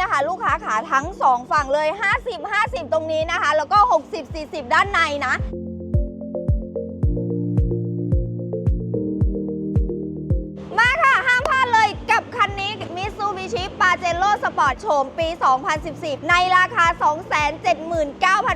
นะคะ ลูกค้าขาทั้ง 2 ฝั่งเลย 50 50 ตรงนี้นะคะ แล้วก็ 60 40 ด้านในนะ Mitsubishi Pajero Sport โฉมปี 2014 ในราคา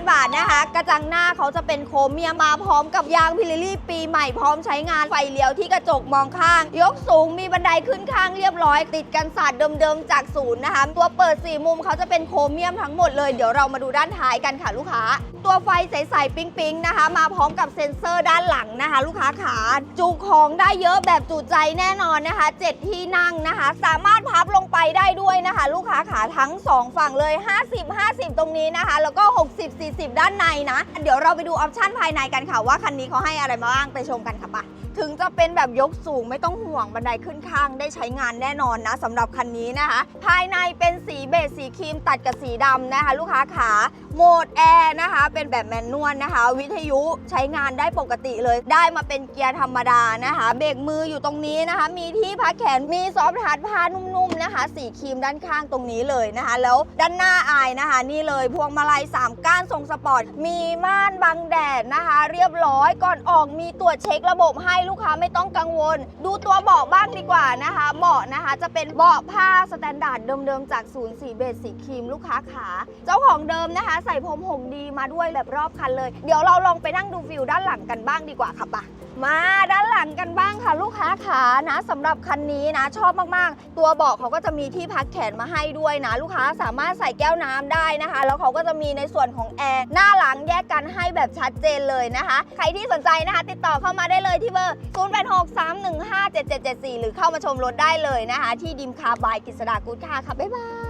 279,000 บาทนะคะ กระจังหน้าเขาจะเป็นโครเมียมมาพร้อมกับยางพิลลี่ปีใหม่พร้อมใช้งาน ไฟเลี้ยวที่กระจกมองข้าง ยกสูงมีบันไดขึ้นข้างเรียบร้อย ติดกันศาสตร์เดิมๆจากศูนย์นะคะ ตัวเปิด 4 มุมเขาจะเป็นโครเมียมทั้งหมดเลย เดี๋ยวเรามาดูด้านท้ายกันค่ะลูกค้า ตัวไฟใสๆปิ๊งๆนะคะ มาพร้อมกับเซ็นเซอร์ด้านหลังนะคะ ลูกค้าขาจุของได้เยอะแบบจุใจแน่นอนนะคะ 7 ที่นั่งนะคะ สามารถพับลงไปได้ด้วยนะคะ ลูกค้าขาทั้ง 2 ฝั่งเลย 50 50 ตรงนี้นะคะ แล้วก็ 60 40 ด้านในนะ เดี๋ยวเราไปดูออปชั่นภายในกันค่ะว่าคันนี้เขาให้อะไรมาบ้างไปชมกันค่ะปะ ถึงจะเป็นแบบยกสูงไม่ต้องห่วงบันไดขึ้นข้างได้ใช้งานแน่นอนนะสำหรับคันนี้นะคะ ภายในเป็นสีเบจสีครีมตัดกับสีดำนะคะ ลูกค้าขาโหมดแอร์นะคะ เป็นแบบแมนนวลนะคะ วิทยุใช้งานได้ปกติเลย ได้มาเป็นเกียร์ธรรมดานะคะ เบรกมืออยู่ตรงนี้นะคะ มีที่พักแขนมีซอฟต์ทัชผ้านุ่มๆนะคะ สีครีมด้านข้างตรงนี้เลยนะคะ แล้วด้านหน้าอายนะคะ นี่เลยพวงมาลัย3ก้านทรงสปอร์ตมีม่านบังแดดนะคะ เรียบร้อยก่อนออกมีตรวจเช็คระบบให้ลูกค้าไม่ต้องกังวล ดูตัวเบาะบ้างดีกว่านะคะเบาะนะคะ จะเป็นเบาะผ้าสแตนดาร์ดเดิมๆจากศูนย์สีเบจสีครีมลูกค้าขา เจ้าของเดิมนะคะ ใส่พรมหงดีมาด้วยแบบรอบคันเลย เดี๋ยวเราลองไปนั่งดูวิวด้านหลังกันบ้างดีกว่าค่ะปะมา นหลังกันบ้างค่ะลูกค้าขานะสำหรับคันนี้นะชอบมากๆ ตัวเบาะเขาก็จะมีที่พักแขนมาให้ด้วยนะ ลูกค้าสามารถใส่แก้วน้ำได้นะคะ แล้วเขาก็จะมีในส่วนของแอร์หน้าหลังแยกกันให้แบบชัดเจนเลยนะคะ ใครที่สนใจนะคะ ติดต่อเข้ามาได้เลยที่เบอร์ 0863157774 หรือเข้ามาชมรถได้เลยนะคะ ที่ดิมคาร์บายกฤษดากูดคาร์ค่ะบ๊ายบาย